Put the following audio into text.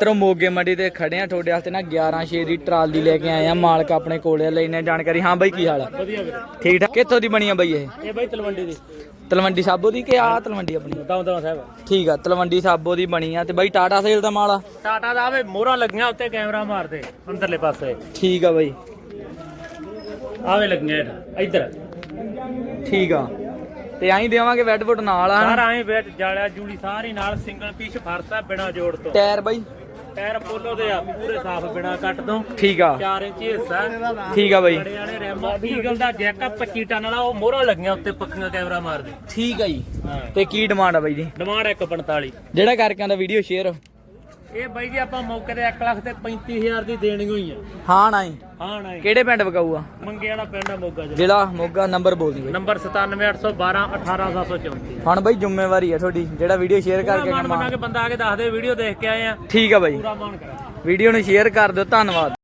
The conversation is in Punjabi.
ਤਰੋਂ ਮੋਗੇ ਮੰਡੀ ਤੇ ਖੜੇ ਆ ਤੁਹਾਡੇ ਵਾਸਤੇ ਨਾ 11 ਛੇ ਦੀ ਟਰਾਲੀ ਲੈ ਕੇ ਆਏ ਆ ਮਾਲਕ ਆਪਣੇ ਕੋਲੇ ਲੈਣੇ ਜਾਣਕਾਰੀ। ਹਾਂ ਬਾਈ ਕੀ ਹਾਲ ਆ ਵਧੀਆ ਵੀਰੇ। ਠੀਕ ਠਾਕ? ਕਿੱਥੋਂ ਦੀ ਬਣੀ ਆ ਬਾਈ ਇਹ? ਇਹ ਬਾਈ ਤਲਵੰਡੀ ਦੀ। ਤਲਵੰਡੀ ਸਾਬੋ ਦੀ ਕਿ ਆ ਤਲਵੰਡੀ ਆਪਣੀ? ਦਮ ਦਮ ਸਾਹਿਬ। ਠੀਕ ਆ ਤਲਵੰਡੀ ਸਾਬੋ ਦੀ ਬਣੀ ਆ। ਤੇ ਬਾਈ ਟਾਟਾ ਸੇਲ ਦਾ ਮਾਲ ਆ? ਟਾਟਾ ਦਾ ਆਵੇ ਮੋਹਰਾਂ ਲੱਗੀਆਂ ਉੱਤੇ ਕੈਮਰਾ ਮਾਰਦੇ ਅੰਦਰਲੇ ਪਾਸੇ। ਠੀਕ ਆ ਬਾਈ। ਆਵੇ ਲੱਗੀਆਂ ਇੱਧਰ। ਠੀਕ ਆ। ਤੇ ਐਂ ਦੇਵਾਂਗੇ ਵੈਟ ਨਾਲ ਆ ਸਾਰਾ ਐਂ ਵੇਟ ਜਾਲਿਆ ਜੂੜੀ ਸਾਰੀ ਨਾਲ ਸਿੰਗਲ ਪੀਸ ਫਰਤਾ ਬਿਨਾ ਜੋੜ ਤੋਂ। ਟਾਇਰ ਬਾਈ? ਟਾਇਰ ਪੋਲੋ ਦੇ ਆ ਪੂਰੇ ਸਾਫ਼ ਬਿਨਾ ਕੱਟ ਤੋਂ। ਠੀਕ ਆ। 4 ਇੰਚ ਹਿੱਸਾ। ਠੀਕ ਆ ਬਾਈ। ਬੜੇ ਵਾਲੇ ਰੈਮ ਈਗਲ ਦਾ ਜੈਕਅਪ 25 ਟਨ ਵਾਲਾ ਉਹ ਮੋਹਰਾਂ ਲੱਗੀਆਂ ਉੱਤੇ ਪੱਕੀਆਂ ਕੈਮਰਾ ਮਾਰਦੇ। ਠੀਕ ਆ ਜੀ। ਤੇ ਕੀ ਡਿਮਾਂਡ ਆ ਬਾਈ ਜੀ? ਡਿਮਾਂਡ 145 ਜਿਹੜਾ ਕਰਕੇ ਆਂਦਾ ਵੀਡੀਓ ਸ਼ੇਅਰ ਇਹ ਬਾਈ ਜੀ ਆਪਾਂ ਮੌਕੇ ਤੇ 1 ਲੱਖ ਤੇ 35000 ਦੀ ਦੇਣੀ ਹੋਈ ਆ। ਹਾਂ ਨਾ ਜੀ। ਹਾਂ ਨਾ ਕਿਹੜੇ ਪਿੰਡ ਵਕਾਊ ਆ ਮੰਗੇ ਵਾਲਾ ਪਿੰਡ ਆ ਮੋਗਾ ਜੀ ਜ਼ਿਲ੍ਹਾ ਮੋਗਾ ਨੰਬਰ ਬੋਲ ਦੀ ਬਾਈ। ਨੰਬਰ 97812 18734 ਹੁਣ ਬਾਈ ਜ਼ਿੰਮੇਵਾਰੀ ਆ ਤੁਹਾਡੀ। ਜਿਹੜਾ ਵੀਡੀਓ ਸ਼ੇਅਰ ਕਰਕੇ ਮਾਨ ਬਣਾ ਕਮਾ ਕੇ ਬੰਦਾ ਆ ਕੇ ਦੱਸ ਦੇ ਵੀਡੀਓ ਦੇਖ ਕੇ ਆਏ ਆ। ਠੀਕ ਆ ਬਾਈ। ਪੂਰਾ ਮਾਨ ਕਰਾ। ਵੀਡੀਓ ਨੂੰ ਸ਼ੇਅਰ ਕਰ ਦਿਓ ਧੰਨਵਾਦ।